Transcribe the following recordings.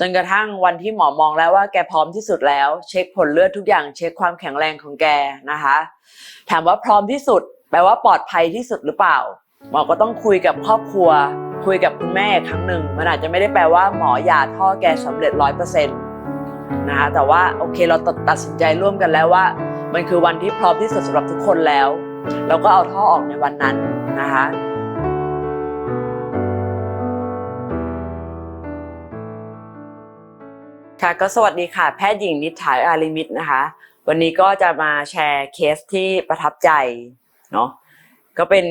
จนกระทั่งวันที่หมอมองแล้วว่าแกพร้อมที่สุดแล้ว เช็คผลเลือดทุกอย่างเช็คความแข็งแรงของแกนะคะ ถามว่าพร้อมที่สุด แปลว่าปลอดภัยที่สุดหรือเปล่า หมอก็ต้องคุยกับครอบครัว คุยกับคุณแม่ครั้งหนึ่งมันอาจจะไม่ได้แปลว่าหมอยาท่อแกสำเร็จร้อยเปอร์เซ็นต์นะคะแต่ว่าโอเคเราตัดตัดสินใจร่วมกันแล้วว่า มันคือวันที่พร้อมที่สุดสำหรับทุกคนแล้ว เราก็เอาท่อออกในวันนั้นนะคะ ค่ะก็สวัสดีค่ะ แพทย์หญิงนิษฐาอาริมิตนะคะ วันนี้ก็จะมาแชร์เคสที่ประทับใจเนาะก็เป็น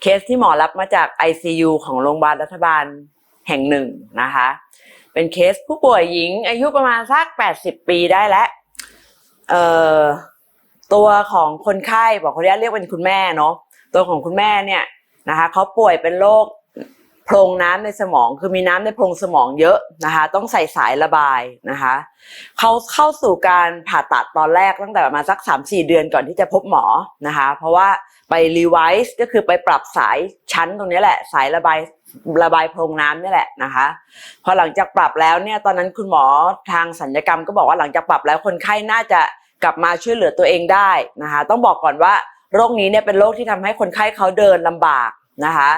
เคสที่หมอรับมาจาก ICU ของโรงพยาบาลรัฐบาลแห่งหนึ่งนะคะ เป็นเคสผู้ป่วยหญิงอายุประมาณสัก 80 ปีได้แล้วเอ่อตัวของคนไข้บอกเขาเรียกเรียกเป็นคุณแม่เนาะตัวของคุณแม่เนี่ยนะคะเขาป่วยเป็นโรค โพรงน้ำในสมองคือมีน้ำในโพรงสมองเยอะนะคะ ต้องใส่สายระบายนะคะเขาเข้าสู่การผ่าตัดตอนแรกตั้งแต่ประมาณสัก 3-4 เดือนก่อนที่จะพบหมอนะคะ เพราะว่าไปรีไวซ์ก็คือไปปรับสายชั้นตรงนี้แหละ สายระบายระบายโพรงน้ำนี่แหละนะคะ พอหลังจากปรับแล้วเนี่ยตอนนั้นคุณหมอทางสัญญกรรมก็บอกว่าหลังจากปรับแล้วคนไข้น่าจะกลับมาช่วยเหลือตัวเองได้นะคะ ต้องบอกก่อนว่าโรคนี้เนี่ยเป็นโรคที่ทำให้คนไข้เขาเดินลำบาก นะคะ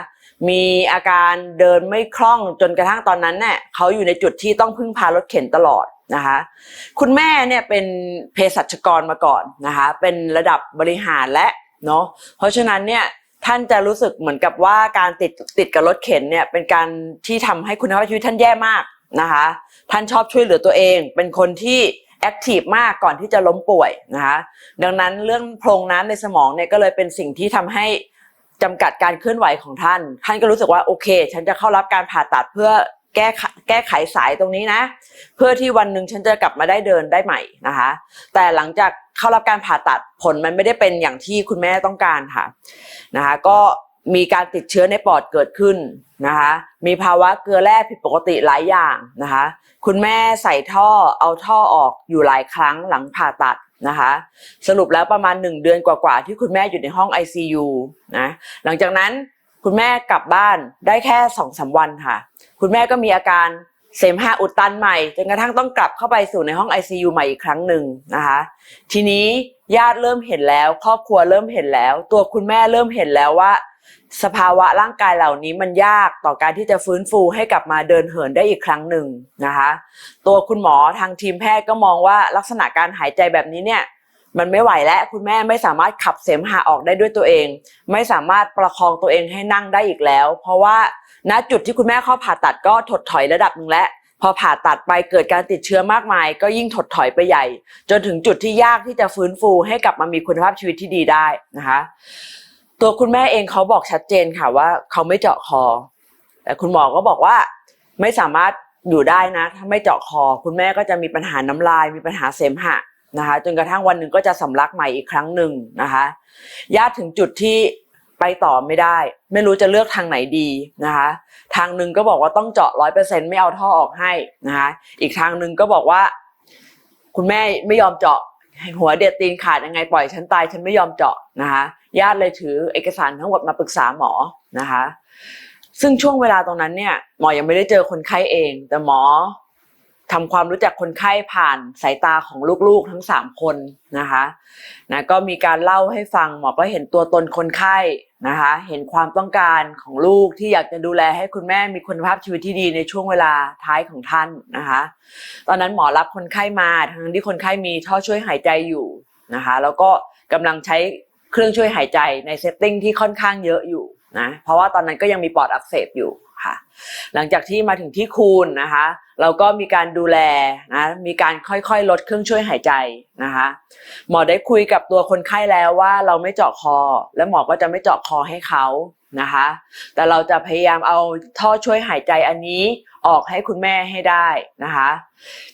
มีอาการเดินไม่คล่องจนกระทั่งตอนนั้นเนี่ยเขาอยู่ในจุดที่ต้องพึ่งพารถเข็นตลอดนะคะ คุณแม่เนี่ยเป็นเภสัชกรมาก่อนนะคะ เป็นระดับบริหารและเนาะเพราะฉะนั้นเนี่ยท่านจะรู้สึกเหมือนกับว่าการติดติดกับรถเข็นเนี่ยเป็นการที่ทำให้คุณภาพชีวิตท่านแย่มากนะคะ ท่านชอบช่วยเหลือตัวเอง เป็นคนที่แอคทีฟมากก่อนที่จะล้มป่วยนะคะ ดังนั้นเรื่องโพรงน้ำในสมองเนี่ยก็เลยเป็นสิ่งที่ทำให้ จำกัดการเคลื่อนไหวของท่าน ท่านก็รู้สึกว่าโอเค ฉันจะเข้ารับการผ่าตัดเพื่อแก้แก้ไขสายตรงนี้นะ เพื่อที่วันหนึ่งฉันจะกลับมาได้เดินได้ใหม่นะคะ แต่หลังจากเข้ารับการผ่าตัดผลมันไม่ได้เป็นอย่างที่คุณแม่ต้องการค่ะนะคะก็มีการติดเชื้อในปอดเกิดขึ้นนะคะ มีภาวะเกลือแร่ผิดปกติหลายอย่างนะคะ คุณแม่ใส่ท่อเอาท่อออกอยู่หลายครั้งหลังผ่าตัด นะคะ สรุปแล้วประมาณ 1 เดือนกว่าๆที่คุณแม่อยู่ในห้อง ICU นะหลังจากนั้นคุณแม่กลับบ้านได้แค่สองสาวันค่ะ คุณแม่ก็มีอาการ เสมหะอุดตันใหม่จนกระทั่งต้องกลับเข้าไปสู่ในห้อง ICU ใหม่อีกครั้งหนึ่งนะคะ ทีนี้ญาติเริ่มเห็นแล้ว ครอบครัวเริ่มเห็นแล้ว ตัวคุณแม่เริ่มเห็นแล้วว่า สภาวะร่างกายเหล่านี้มันยากต่อการที่จะฟื้นฟูให้กลับมาเดินเหินได้อีกครั้งหนึ่งนะคะ ตัวคุณหมอทางทีมแพทย์ก็มองว่าลักษณะการหายใจแบบนี้เนี่ย มันไม่ไหวแล้วคุณแม่ไม่สามารถขับเสมหะออกได้ด้วยตัวเอง ไม่สามารถประคองตัวเองให้นั่งได้อีกแล้ว เพราะว่าณจุดที่คุณแม่เข้าผ่าตัดก็ถดถอยระดับหนึ่งแล้วพอผ่าตัดไปเกิดการติดเชื้อมากมาย ก็ยิ่งถดถอยไปใหญ่ จนถึงจุดที่ยากที่จะฟื้นฟูให้กลับมามีคุณภาพชีวิตที่ดีได้นะคะ ตัวคุณแม่เองเขาบอกชัดเจนค่ะว่าเขาไม่เจาะคอ แต่คุณหมอก็บอกว่าไม่สามารถอยู่ได้นะ ถ้าไม่เจาะคอ คุณแม่ก็จะมีปัญหาน้ำลายมีปัญหาเสมหะ นะคะจนกระทั่งวันหนึ่งก็จะสำลักใหม่อีกครั้งหนึ่งนะคะญาติถึงจุดที่ไปต่อไม่ได้ ไม่รู้จะเลือกทางไหนดีนะคะ ทางหนึ่งก็บอกว่าต้องเจาะร้อยเปอร์เซ็นไม่เอาท่อออกให้นะคะอีกทางหนึ่งก็บอกว่า คุณแม่ไม่ยอมเจาะหัวเด็ดตีนขาดยังไงปล่อยฉันตายฉันไม่ยอมเจาะนะคะญาติเลยถือเอกสารทั้งหมดมาปรึกษาหมอนะคะ ซึ่งช่วงเวลาตรงนั้นเนี่ยหมอยังไม่ได้เจอคนไข้เอง แต่หมอ ทำความรู้จักคนไข้ผ่านสายตาของลูกๆทั้งสามคนนะคะนะก็มีการเล่าให้ฟังหมอก็เห็นตัวตนคนไข้นะคะเห็นความต้องการของลูกที่อยากจะดูแลให้คุณแม่มีคุณภาพชีวิตที่ดีในช่วงเวลาท้ายของท่านนะคะตอนนั้นหมอรับคนไข้มาทั้งที่คนไข้มีท่อช่วยหายใจอยู่นะคะแล้วก็กำลังใช้เครื่องช่วยหายใจในเซตติ้งที่ค่อนข้างเยอะอยู่ นะเพราะว่าตอนนั้นก็ยังมีปอดอักเสบอยู่ค่ะ หลังจากที่มาถึงที่คูณนะคะ เราก็มีการดูแลนะมีการค่อยๆ ลดเครื่องช่วยหายใจนะคะหมอได้คุยกับตัวคนไข้แล้วว่าเราไม่เจาะคอ และหมอก็จะไม่เจาะคอให้เขานะคะ แต่เราจะพยายามเอาท่อช่วยหายใจอันนี้ออกให้คุณแม่ให้ได้นะคะ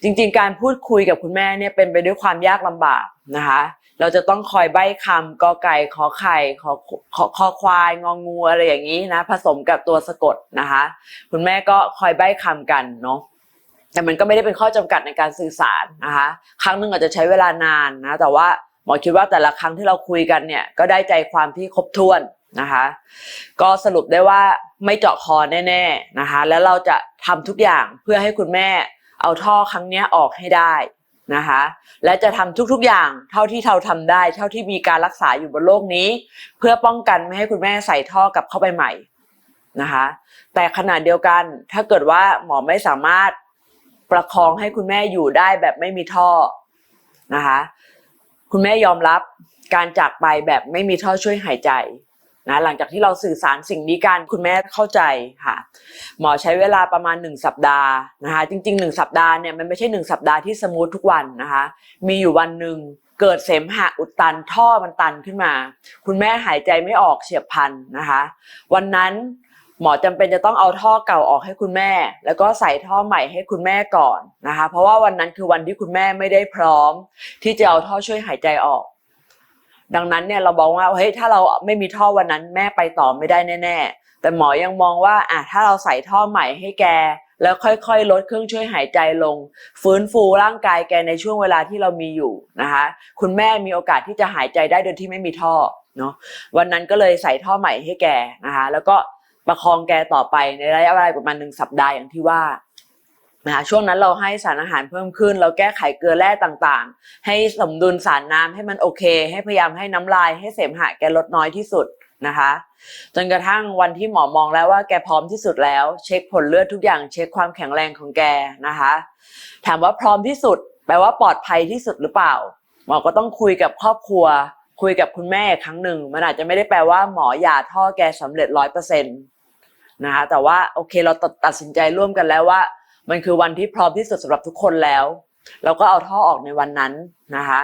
จริงๆ การพูดคุยกับคุณแม่เนี่ยเป็นไปด้วยความยากลำบากนะคะ เราจะต้องคอยใบ้คำกอไก่ขอไข่ขอขอคอควายงองูอะไรอย่างนี้นะ ผสมกับตัวสะกดนะคะ คุณแม่ก็คอยใบ้คำกันเนาะแต่มันก็ไม่ได้เป็นข้อจำกัดในการสื่อสารนะคะ ครั้งหนึ่งอาจจะใช้เวลานานนะ แต่ว่าหมอคิดว่าแต่ละครั้งที่เราคุยกันเนี่ยก็ได้ใจความที่ครบถ้วนนะคะ ก็สรุปได้ว่าไม่เจาะคอแน่ๆนะคะ แล้วเราจะทำทุกอย่างเพื่อให้คุณแม่เอาท่อครั้งนี้ออกให้ได้ นะคะ และจะทำทุกๆอย่างเท่าที่เราทำได้ เท่าที่มีการรักษาอยู่บนโลกนี้ เพื่อป้องกันไม่ให้คุณแม่ใส่ท่อกลับเข้าไปใหม่นะคะ แต่ขณะเดียวกันถ้าเกิดว่าหมอไม่สามารถประคองให้คุณแม่อยู่ได้แบบไม่มีท่อนะคะ คุณแม่ยอมรับการจากไปแบบไม่มีท่อช่วยหายใจ นะหลังจากที่เราสื่อสารสิ่งนี้กันคุณแม่เข้าใจค่ะ หมอใช้เวลาประมาณ 1 สัปดาห์นะคะ จริง ๆ 1 สัปดาห์เนี่ยมันไม่ใช่ 1 สัปดาห์ที่สมูททุกวันนะคะ มีอยู่วันหนึ่งเกิดเสมหะอุดตันท่อมันตันขึ้นมา คุณแม่หายใจไม่ออกเฉียบพลันนะคะ วันนั้นหมอจำเป็นจะต้องเอาท่อเก่าออกให้คุณแม่ แล้วก็ใส่ท่อใหม่ให้คุณแม่ก่อนนะคะ เพราะว่าวันนั้นคือวันที่คุณแม่ไม่ได้พร้อม ที่จะเอาท่อช่วยหายใจออก ดังนั้นเนี่ยเราบอกว่าเฮ้ยถ้าเราไม่มีท่อวันนั้นแม่ไปต่อไม่ได้แน่ๆ แต่หมอยังมองว่าอะถ้าเราใส่ท่อใหม่ให้แก แล้วค่อยๆ ลดเครื่องช่วยหายใจลง ฟื้นฟูร่างกายแกในช่วงเวลาที่เรามีอยู่นะคะคุณแม่มีโอกาสที่จะหายใจได้โดยที่ไม่มีท่อเนาะวันนั้นก็เลยใส่ท่อใหม่ให้แกนะคะแล้วก็ประคองแกต่อไปในระยะเวลาประมาณหนึ่งสัปดาห์อย่างที่ว่า นะคะช่วงนั้นเราให้สารอาหารเพิ่มขึ้น เราแก้ไขเกลือแร่ต่างๆ ให้สมดุลสารน้ำให้มันโอเค ให้พยายามให้น้ำลายให้เสมหะแกลดน้อยที่สุดนะคะ จนกระทั่งวันที่หมอมองแล้วว่าแกพร้อมที่สุดแล้ว เช็คผลเลือดทุกอย่างเช็คความแข็งแรงของแกนะคะ ถามว่าพร้อมที่สุด แปลว่าปลอดภัยที่สุดหรือเปล่า หมอก็ต้องคุยกับครอบครัว คุยกับคุณแม่ครั้งหนึ่งมันอาจจะไม่ได้แปลว่าหมอยาท่อแกสำเร็จร้อยเปอร์เซ็นต์นะคะแต่ว่าโอเคเราตัดตัดสินใจร่วมกันแล้วว่า มันคือวันที่พร้อมที่สุดสำหรับทุกคนแล้ว เราก็เอาท่อออกในวันนั้นนะคะ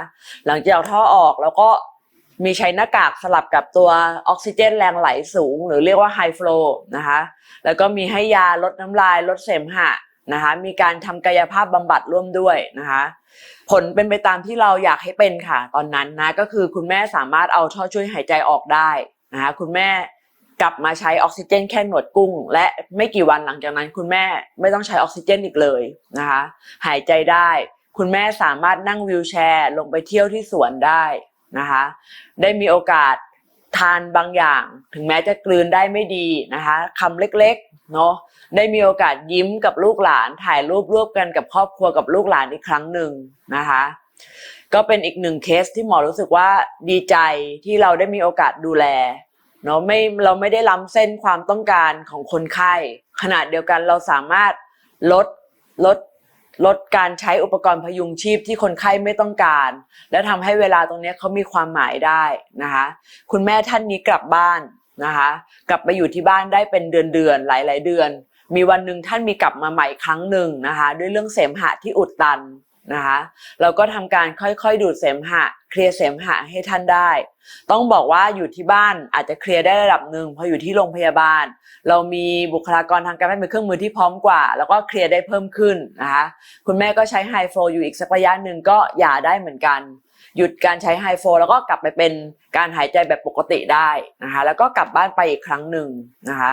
หลังจากเอาท่อออกแล้วก็มีใช้หน้ากากสลับกับตัวออกซิเจนแรงไหลสูง หรือเรียกว่าไฮฟลูนะคะ แล้วก็มีให้ยาลดน้ำลายลดเสมหะนะคะ มีการทำกายภาพบำบัดร่วมด้วยนะคะ ผลเป็นไปตามที่เราอยากให้เป็นค่ะ ตอนนั้นนะก็คือคุณแม่สามารถเอาท่อช่วยหายใจออกได้นะคะ คุณแม่ กลับมาใช้ออกซิเจนแค่หนวดกุ้ง และไม่กี่วันหลังจากนั้น คุณแม่ไม่ต้องใช้ออกซิเจนอีกเลยนะคะ หายใจได้ คุณแม่สามารถนั่งวีลแชร์ ลงไปเที่ยวที่สวนได้นะคะ ได้มีโอกาสทานบางอย่าง ถึงแม้จะกลืนได้ไม่ดีนะคะคำเล็กๆเนาะได้มีโอกาสยิ้มกับลูกหลานถ่ายรูปร่วมกันกับครอบครัวกับลูกหลานอีกครั้งหนึ่งนะคะก็เป็นอีกหนึ่งเคสที่หมอรู้สึกว่าดีใจที่เราได้มีโอกาสดูแล เนาะไม่เราไม่ได้ล้ำเส้นความต้องการของคนไข้ ขณะเดียวกันเราสามารถลดลดลดการใช้อุปกรณ์พยุงชีพที่คนไข้ไม่ต้องการ และทำให้เวลาตรงนี้เขามีความหมายได้นะคะ คุณแม่ท่านนี้กลับบ้านนะคะ กลับไปอยู่ที่บ้านได้เป็นเดือนเดือนหลายหลายๆเดือน มีวันหนึ่งท่านมีกลับมาใหม่ครั้งหนึ่งนะคะ ด้วยเรื่องเสมหะที่อุดตันนะคะ เราก็ทำการค่อยๆดูดเสมหะ เคลียร์เสมหะให้ท่านได้ ต้องบอกว่าอยู่ที่บ้านอาจจะเคลียร์ได้ระดับหนึ่งพออยู่ที่โรงพยาบาล เรามีบุคลากรทางการแพทย์มีเครื่องมือที่พร้อมกว่า แล้วก็เคลียร์ได้เพิ่มขึ้นนะคะคุณแม่ก็ใช้ไฮโฟอยู่อีกสักระยะหนึ่งก็อย่าได้เหมือนกัน หยุดการใช้ไฮโฟแล้วก็กลับไปเป็นการหายใจแบบปกติได้นะคะแล้วก็กลับบ้านไปอีกครั้งหนึ่งนะคะ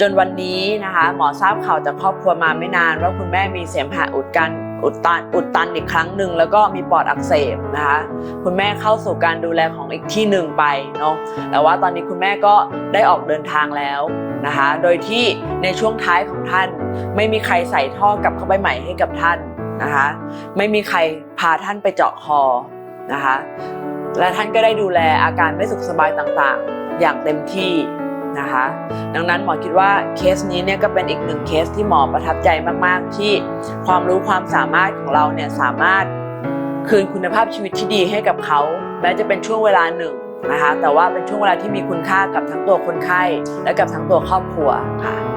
จนวันนี้นะคะหมอทราบข่าวจากครอบครัวมาไม่นานว่าคุณแม่มีเสมหะอุดกันอุดตันอุดตันอีกครั้งหนึ่งแล้วก็มีปอดอักเสบนะคะคุณแม่เข้าสู่การดูแลของอีกที่หนึ่งไปเนาะแต่ว่าตอนนี้คุณแม่ก็ได้ออกเดินทางแล้วนะคะโดยที่ในช่วงท้ายของท่าน ไม่มีใครใส่ท่อกลับเข้าไปใหม่ให้กับท่านนะคะไม่มีใครพาท่านไปเจาะคอ นะคะ และท่านก็ได้ดูแลอาการไม่สุขสบายต่างๆ อย่างเต็มที่นะคะ ดังนั้นหมอคิดว่าเคสนี้เนี่ยก็เป็นอีกหนึ่งเคสที่หมอประทับใจมากๆ ที่ความรู้ความสามารถของเราเนี่ยสามารถคืนคุณภาพชีวิตที่ดีให้กับเขาแม้จะเป็นช่วงเวลาหนึ่งนะคะ แต่ว่าเป็นช่วงเวลาที่มีคุณค่ากับทั้งตัวคนไข้และกับทั้งตัวครอบครัวค่ะ